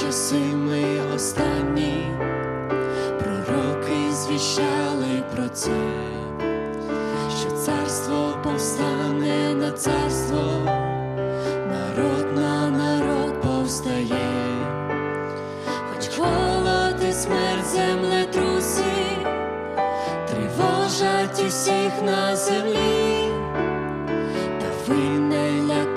часи ми останні, пророки звіщали про це, що царство повстане на царство, народ на народ повстає, хоч голод і смерть землетруси, тривожать усіх на землі. Та ви не лякайтесь,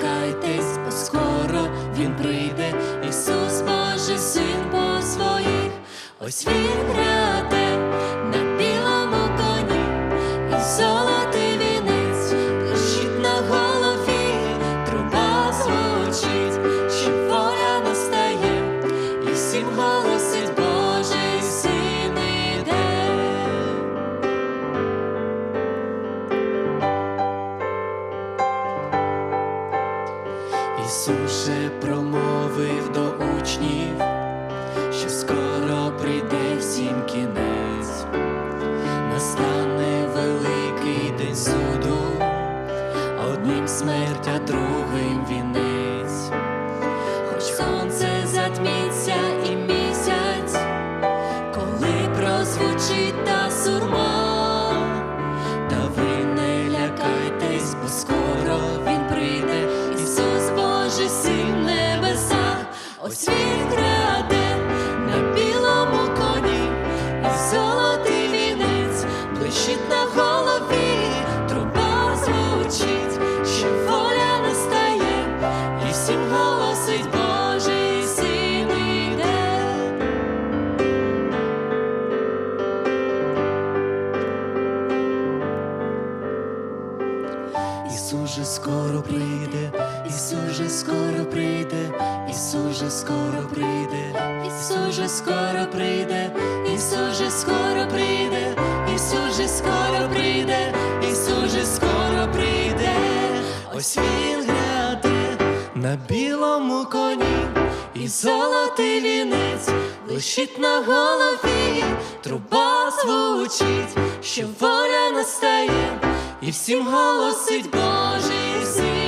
він на білому коні, і золотий вінець блищить на голові, труба звучить, що воля настає, і всім голосить Божий син. Ісус промовив до учнів, настане великий день суду, одним смерть, а другим вінець, хоч сонце затміться і місяць, коли прозвучить та сурма. Та ви не лякайтесь, бо скоро він прийде, Ісус Божий син небеса, ось голосить Божий син іде. Скоро прийде, Ісус же скоро прийде, Ісус же скоро прийде, Ісус же скоро прийде, Ісус же скоро на білому коні, і золотий вінець лишить на голові, труба звучить, що воля настає, і всім голосить Божий син.